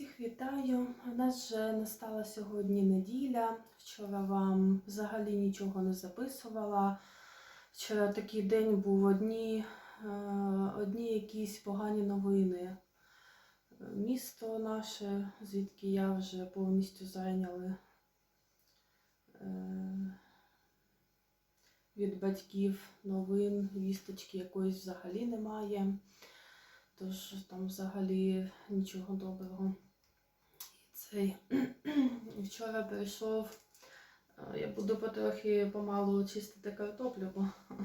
Всіх вітаю. У нас вже настала сьогодні неділя. Вчора вам взагалі нічого не записувала. Вчора такий день був одні, е, одні якісь погані новини. Місто наше, звідки я вже повністю зайняли е, від батьків новин, вісточки якоїсь взагалі немає. Тож там взагалі нічого доброго. Цей вчора прийшов. е, Я буду потрохи помалу чистити картоплю, бо е,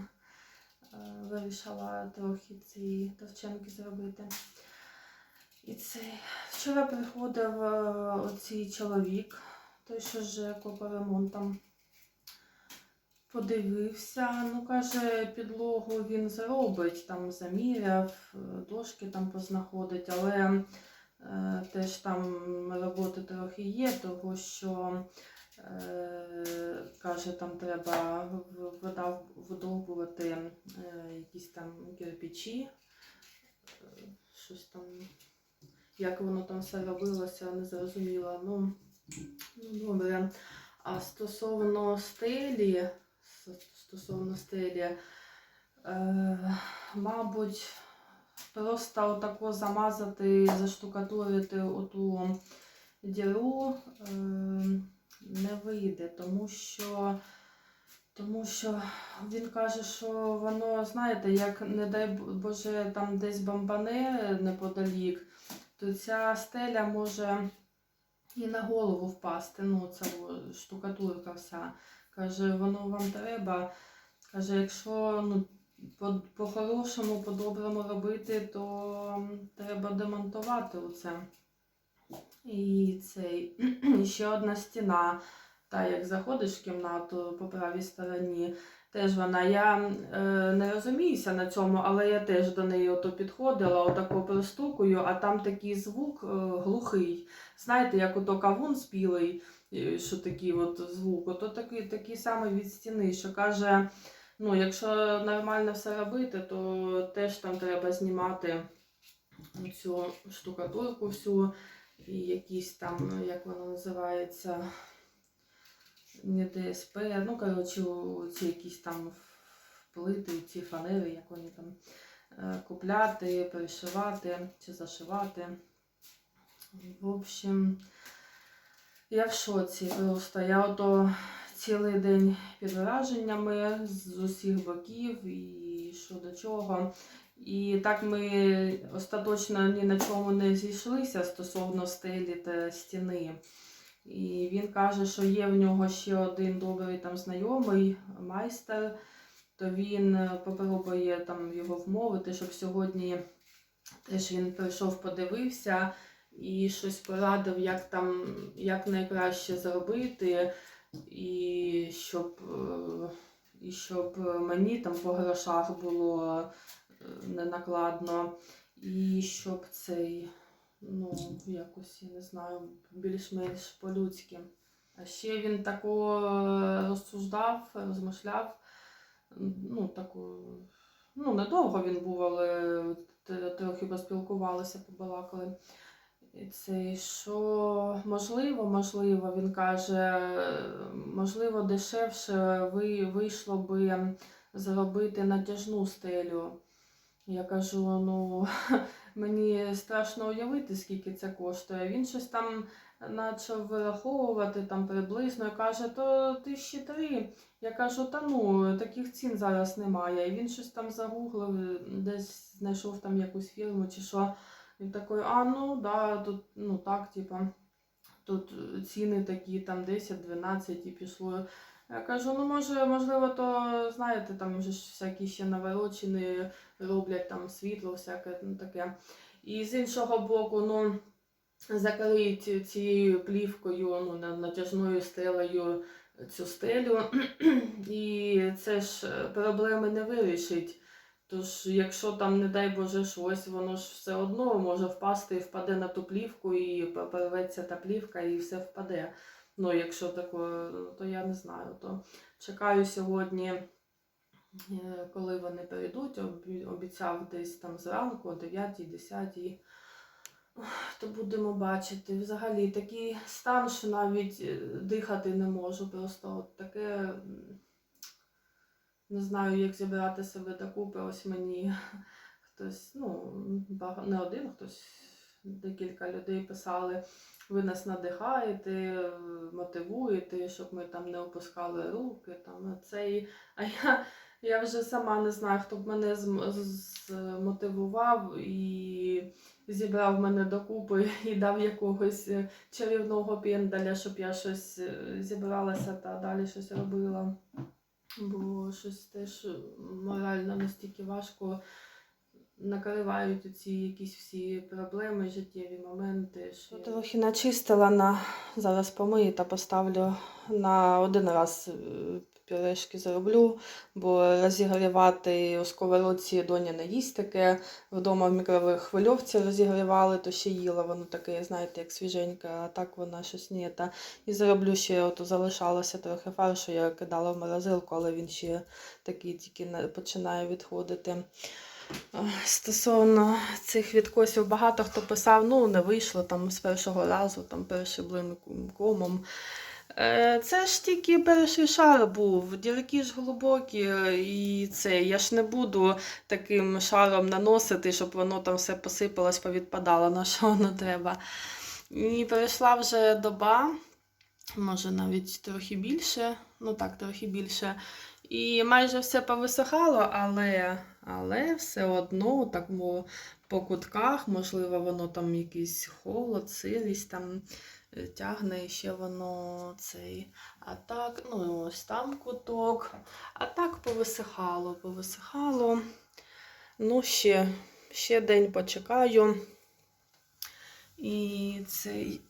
вирішила трохи ці товченки зробити. І цей вчора приходив е, оцей чоловік, той, що копа ремонтом. Подивився, ну каже, підлогу він зробить, там заміряв, дошки там познаходить, але теж там роботи трохи є, того що е, каже, там треба вода видовбувати е, якісь там кирпичі, е, щось там, як воно там все робилося, не зрозуміло. Ну, добре. А стосовно стелі, стосовно стелі, е, мабуть, просто отако замазати, заштукатурити оту діру е, не вийде, тому що, тому що він каже, що воно, знаєте, як не дай Боже, там десь бомбане неподалік, то ця стеля може і на голову впасти. Ну, ця штукатурка вся. Каже, воно вам треба. Каже, якщо ну, по- по-хорошому, по-доброму робити, то треба демонтувати оце. І цей ще одна стіна. Та як заходиш в кімнату по правій стороні, теж вона. Я е, не розуміюся на цьому, але я теж до неї ото підходила, отако пристукую, а там такий звук е, глухий. Знаєте, як ото кавун спілий, е, що такий от звук, ото такий, такий самий від стіни, що каже, ну, якщо нормально все робити, то теж там треба знімати цю штукатурку всю, і якісь там, ну, як воно називається, не ДСП, ну, коротше, ці якісь там плити, ці фанери, як вони там е, купляти, перешивати чи зашивати. В общем, я в шоці просто. Я ото цілий день під враженнями з усіх боків і що до чого. І так ми остаточно ні на чому не зійшлися стосовно стелі та стіни. І він каже, що є в нього ще один добрий там знайомий майстер, то він попробує там його вмовити, щоб сьогодні теж він прийшов, подивився і щось порадив, як там як найкраще зробити, і щоб, е, і щоб мені там по грошах було е, не накладно, і щоб цей, ну, якось, я не знаю, більш-менш по-людськи. А ще він тако розсуждав, розмишляв, ну, таку, ну, недовго він був, але трохи поспілкувалися, побалакали. І Це що можливо, можливо, він каже, можливо, дешевше ви, вийшло би зробити натяжну стелю. Я кажу, ну мені страшно уявити, скільки це коштує. Він щось там почав вираховувати там приблизно каже, то тисячі три. Я кажу, та ну таких цін зараз немає. І він щось там загуглив, десь знайшов там якусь фірму чи що. Він такий, а ну да, тут ну так, типа, тут ціни такі, там 10-12 і пішло. Я кажу, ну може, можливо, то знаєте, там вже ж всякі ще наворочені роблять там світло, всяке ну, таке. І з іншого боку, ну, закриють цією плівкою, ну, натяжною стелею цю стелю, і це ж е, проблеми не вирішить. Тож, якщо там, не дай Боже, щось, воно ж все одно може впасти і впаде на ту плівку, і порветься та плівка, і все впаде. Ну, якщо таке, то я не знаю. То чекаю сьогодні, е, коли вони прийдуть, обіцяв десь там зранку, о 9-10. то будемо бачити. Взагалі такий стан, що навіть е, дихати не можу. Просто от таке. Не знаю, як зібрати себе докупи. Ось мені хтось, ну, не один, хтось, декілька людей писали. Ви нас надихаєте, мотивуєте, щоб ми там не опускали руки. Там, цей. А я, я вже сама не знаю, хто б мене змотивував і зібрав мене докупи і дав якогось е, чарівного пендаля, щоб я щось е, зібралася та далі щось робила. Бо щось теж морально настільки важко накривають ці якісь всі проблеми, життєві моменти. Що... Трохи начистила на зараз помию та поставлю на один раз е, пюрешки зроблю, бо розігрівати у сковородці доня не їсть таке. Вдома в мікрохвильовці розігрівали, то ще їла воно таке, знаєте, як свіженьке, а так вона щось не. Та... І зроблю ще, от залишалося трохи фаршу, я кидала в морозилку, але він ще такий тільки починає відходити. Стосовно цих відкосів, багато хто писав, ну не вийшло там з першого разу, там перший блин комом. Е, Це ж тільки перший шар був, дірки ж глибокі, е, і це я ж не буду таким шаром наносити, щоб воно там все посипалось, повідпадало, на що воно треба. І пройшла вже доба, може навіть трохи більше, ну так, трохи більше. І майже все повисихало, але, але все одно так по кутках, можливо, воно там якийсь холод, сирість там тягне ще воно цей. А так, ну ось там куток. А так повисихало, повисихало. Ну, ще, ще день почекаю. І цей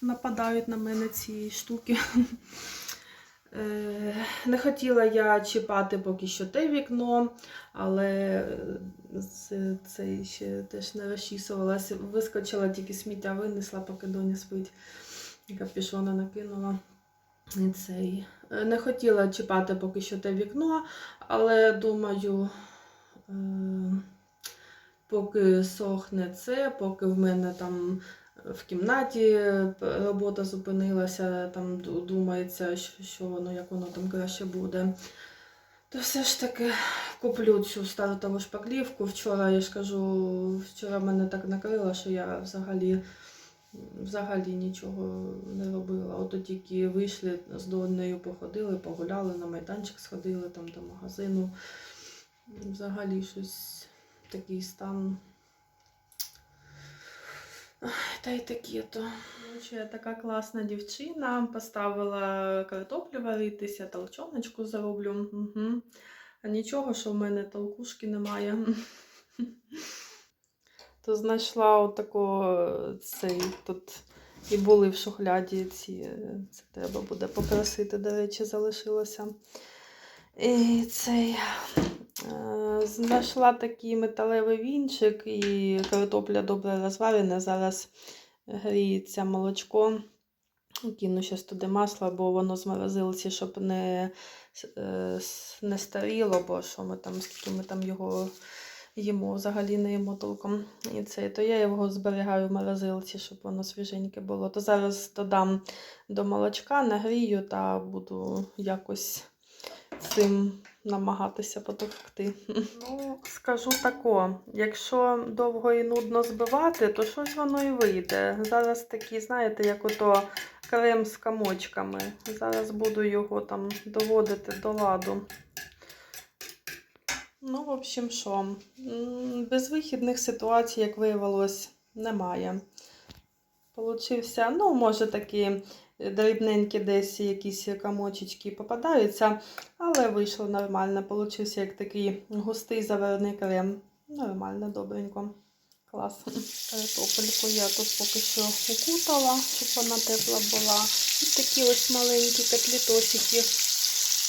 нападають на мене ці штуки. Е, Не хотіла я чіпати поки що те вікно, але е, це, це ще теж не розчісувалася. Вискочила, тільки сміття винесла, поки доня спить. І Капюшона накинула. Цей. Е, Не хотіла чіпати поки що те вікно, але думаю, поки сохне це, поки в мене там в кімнаті робота зупинилася, там думається, що, що воно, як воно там краще буде. То все ж таки куплю цю стартову шпаклівку. Вчора, я ж кажу, вчора мене так накрило, що я взагалі, взагалі нічого не робила. Ото тільки вийшли з донею, походили, погуляли, на майданчик сходили там до магазину. Взагалі щось такий стан. Та й таке то. Така класна дівчина, поставила картоплю варитися, толчоночку зроблю. Угу. А нічого, що в мене толкушки немає. То знайшла отакого цей тут і були в шухляді ці. Це треба буде попросити, до речі, залишилося. І цей. Е, Знайшла такий металевий вінчик і картопля добре розварена. Зараз гріється молочко. Кину ще туди масло, бо воно з морозилці, щоб не, е, не старіло, бо що ми там, скільки ми там його їмо, взагалі не їмо толком. І це, то я його зберігаю в морозилці, щоб воно свіженьке було. То зараз додам до молочка, нагрію та буду якось цим намагатися потовкти. Ну, скажу тако, якщо довго і нудно збивати, то щось воно і вийде. Зараз такі, знаєте, як ото крем з камочками. Зараз буду його там доводити до ладу. Ну, в общем, що, безвихідних ситуацій, як виявилось, немає. Получився, ну, може, такі дрібненькі десь якісь камочечки попадаються, але вийшло нормально. Получився як такий густий заварений крем. Нормально, добренько. Клас. Картопельку я тут поки що укутала, щоб вона тепла була. І такі ось маленькі котлетосики.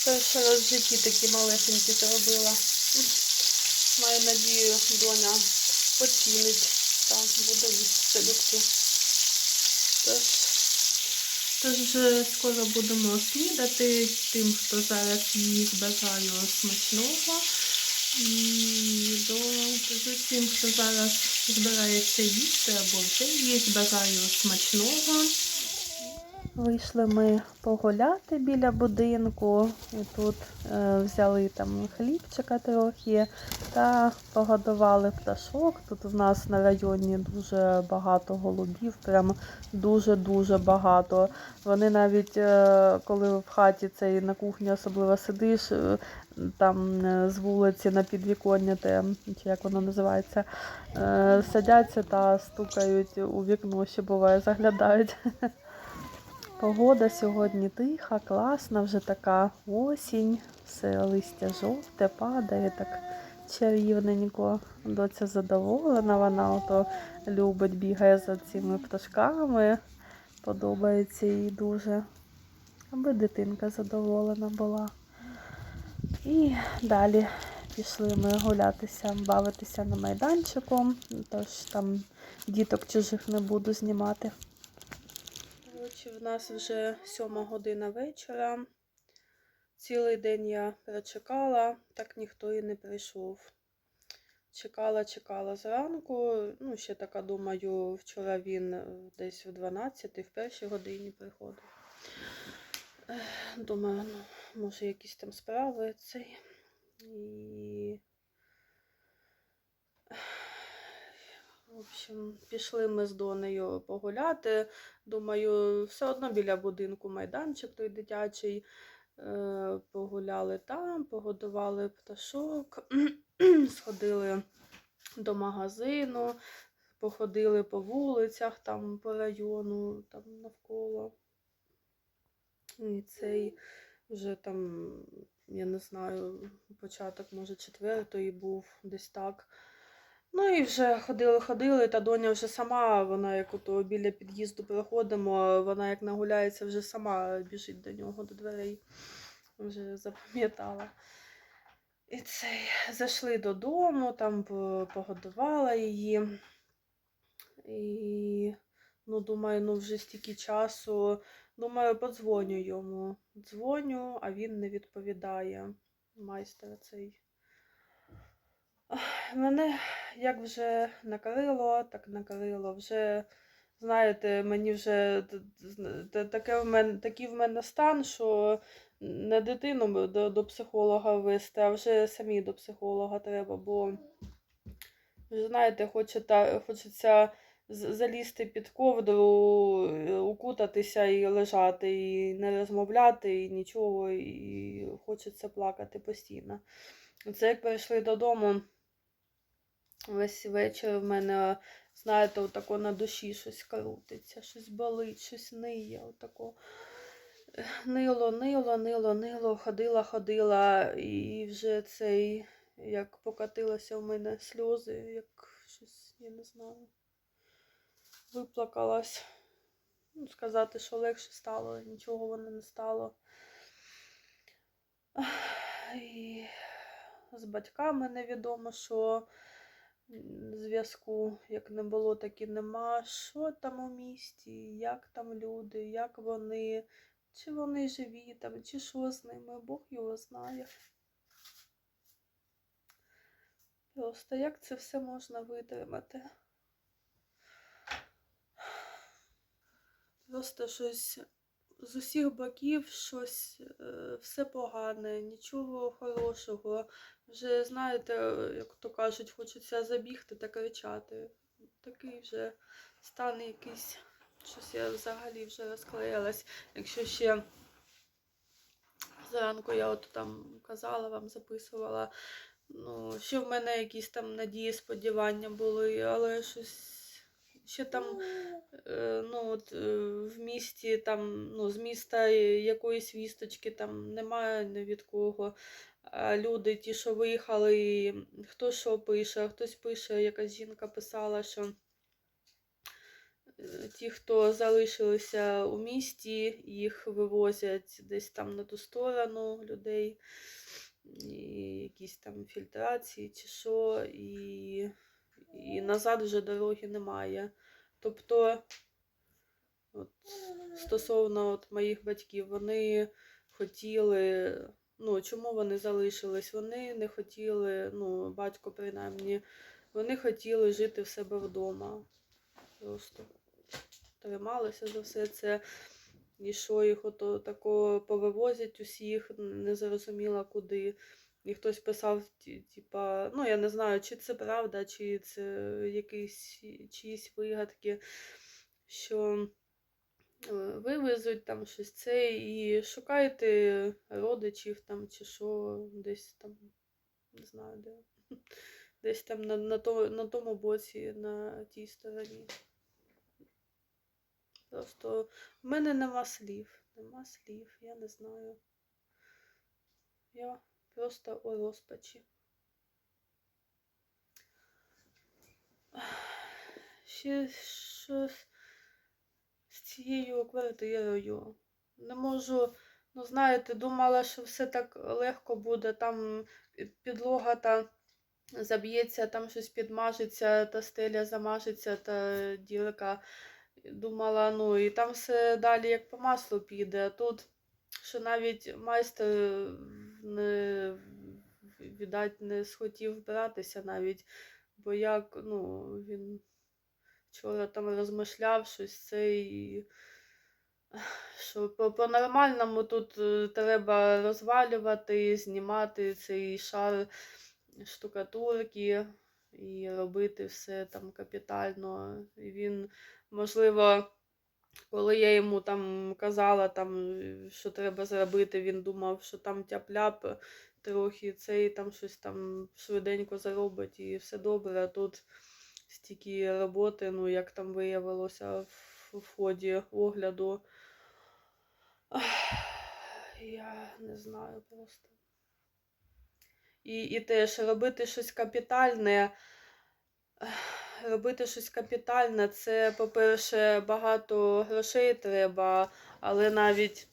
Перший раз в житті такі малесенькі зробила. Маю надію, доня оцінить та буде їсти любки. Тож, тож скоро будемо снідати. Тим, хто зараз їсть, бажаю смачного. І до тим, хто зараз збирається їсти або вже їсть, бажаю смачного. Вийшли ми погуляти біля будинку. І тут е, взяли там хлібчика трохи та погодували пташок. Тут в нас на районі дуже багато голубів, прям дуже-дуже багато. Вони навіть е, коли в хаті цей на кухні особливо сидиш, е, там е, з вулиці на підвіконня, те, чи як воно називається, е, садяться та стукають у вікно, ще буває, заглядають. Погода сьогодні тиха, класна, вже така осінь, все листя жовте, падає так чарівненько. Доця задоволена, вона ото любить, бігає за цими пташками. Подобається їй дуже. Аби дитинка задоволена була. І далі пішли ми гулятися, бавитися на майданчику, тож там діток чужих не буду знімати. В нас вже сьома година вечора. Цілий день я прочекала, так ніхто і не прийшов. Чекала, чекала зранку. Ну, ще така, думаю, вчора він е, десь в 12 в першій годині приходив. Думаю, ну, може, якісь там справи цей. І. В общем, пішли ми з Донею погуляти. Думаю, все одно біля будинку майданчик той дитячий. Е, Погуляли там, погодували пташок, сходили до магазину, походили по вулицях, там по району, там навколо. І цей вже там, я не знаю, початок, може, четвертої був десь так. Ну і вже ходили, ходили, та доня вже сама, вона як ото біля під'їзду проходимо, вона як нагуляється, вже сама біжить до нього, до дверей. Вже запам'ятала. І цей, зайшли додому, там погодувала її. І ну, думаю, ну вже стільки часу. Думаю, подзвоню йому. Дзвоню, а він не відповідає. Майстер цей. Мене як вже накрило, так накрило. Вже, знаєте, мені вже таке в мене, такий в мене стан, що не дитину до, до психолога вести, а вже самі до психолога треба, бо вже, знаєте, хочеться, хочеться залізти під ковдру, укутатися і лежати, і не розмовляти, і нічого, і хочеться плакати постійно. Це як прийшли додому. Весь вечір в мене, знаєте, отако на душі щось крутиться, щось болить, щось ниє. Отако. Нило, нило, нило, нило, ходила, ходила, і вже цей, як покатилося в мене сльози, як щось, я не знаю, виплакалась. Ну, сказати, що легше стало, нічого воно не стало. І з батьками невідомо, що зв'язку як не було, так і нема. Що там у місті, як там люди, як вони, чи вони живі там, чи що з ними, Бог його знає. Просто як це все можна витримати? Просто щось з усіх боків щось е, все погане, нічого хорошого. Вже, знаєте, як то кажуть, хочеться забігти та кричати. Такий вже стан якийсь, щось я взагалі вже розклеїлась. Якщо ще зранку я от там казала, вам записувала, ну, що в мене якісь там надії, сподівання були, але щось ще там е, ну, от, е, в місті, там, ну, з міста якоїсь вісточки там немає ні від кого. А люди, ті, що виїхали, хто що пише, хтось пише, якась жінка писала, що е, ті, хто залишилися у місті, їх вивозять десь там на ту сторону людей, і якісь там фільтрації чи що, і, і назад вже дороги немає. Тобто, от, стосовно от моїх батьків, вони хотіли Ну, чому вони залишились? Вони не хотіли, ну, батько принаймні, вони хотіли жити в себе вдома. Просто трималися за все це. І що їх ото тако повивозять усіх, не зрозуміла куди. І хтось писав, типа, ну я не знаю, чи це правда, чи це якісь чиїсь вигадки, що е, вивезуть там щось це і шукайте родичів там чи що, десь там, не знаю де. Десь там на, на, то, на тому боці, на тій стороні. Просто в мене нема слів. Нема слів, я не знаю. Я просто у розпачі. Ще щось з цією квартирою. Не можу, ну знаєте, думала, що все так легко буде. Там підлога та заб'ється, там щось підмажеться, та стеля замажеться, та дірка. Думала, ну і там все далі як по маслу піде. А тут, що навіть майстер не віддать не схотів братися навіть, бо як, ну, він вчора там розмишляв щось це і що по- по-нормальному тут е, треба розвалювати, знімати цей шар штукатурки і робити все там капітально. І він, можливо, коли я йому там казала, там, що треба зробити, він думав, що там тяп-ляп трохи цей там щось там швиденько заробить і все добре. А тут стільки роботи, ну як там виявилося в, в ході огляду. Я не знаю просто. І, і теж робити щось капітальне. Робити щось капітальне, це, по-перше, багато грошей треба, але навіть,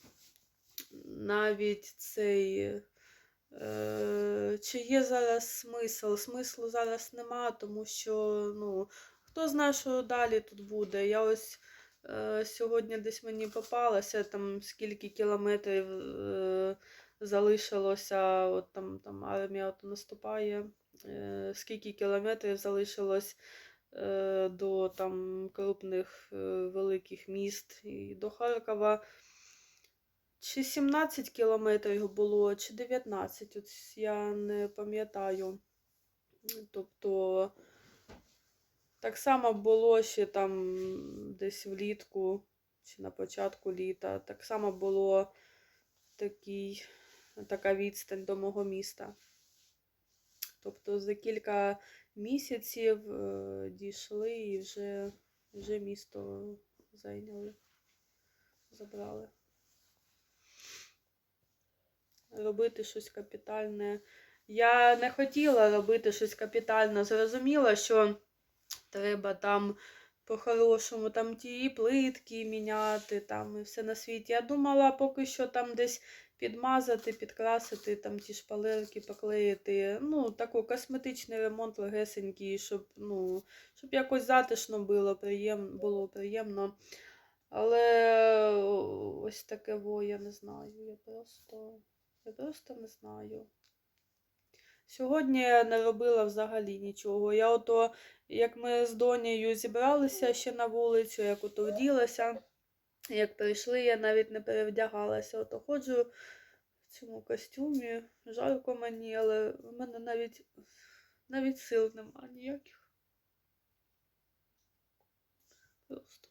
навіть цей. Е, чи є зараз смисл? Смислу зараз нема, тому що ну, хто знає, що далі тут буде. Я ось е, сьогодні десь мені попалося, там скільки кілометрів е, залишилося, от там, там армія от наступає, е, скільки кілометрів залишилось до там крупних е, великих міст і до Харкова. Чи 17 кілометрів було, чи 19, от я не пам'ятаю. Тобто так само було ще там десь влітку, чи на початку літа. Так само було такий, така відстань до мого міста. Тобто за кілька місяців е, дійшли і вже, вже місто зайняли, забрали. Робити щось капітальне. Я не хотіла робити щось капітальне. Зрозуміла, що треба там по-хорошому там ті плитки міняти, там і все на світі. Я думала, поки що там десь підмазати, підкрасити, там ті шпалерки поклеїти. Ну, такий косметичний ремонт легесенький, щоб, ну, щоб якось затишно було, приєм, було приємно. Але ось таке во, я не знаю. Я просто, я просто не знаю. Сьогодні я не робила взагалі нічого. Я ото, як ми з Донею зібралися ще на вулицю, як ото вділася, як прийшли, я навіть не перевдягалася. Ото ходжу в цьому костюмі, жарко мені, але в мене навіть, навіть сил нема ніяких. Просто.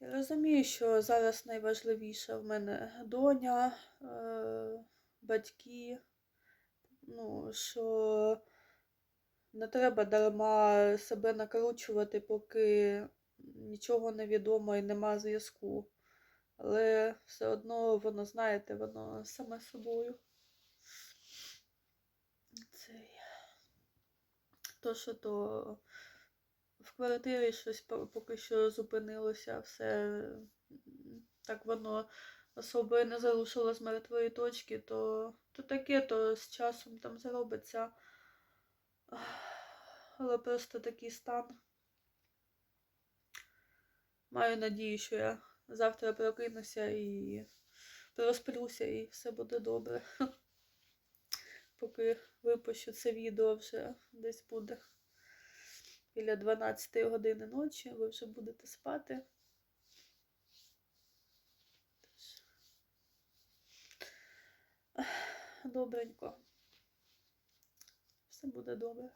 Я розумію, що зараз найважливіше в мене доня, е, батьки, ну, що не треба дарма себе накручувати, поки нічого не відомо і нема зв'язку. Але все одно воно, знаєте, воно саме собою. Цей. То, що то в квартирі щось поки що зупинилося, все так воно особо і не зарушило з мертвої точки, то, то таке, то з часом там заробиться. Ах, Але просто такий стан. Маю надію, що я завтра прокинуся і розплюся і все буде добре. Поки випущу це відео вже десь буде біля 12 години ночі, ви вже будете спати. Добренько. Все буде добре.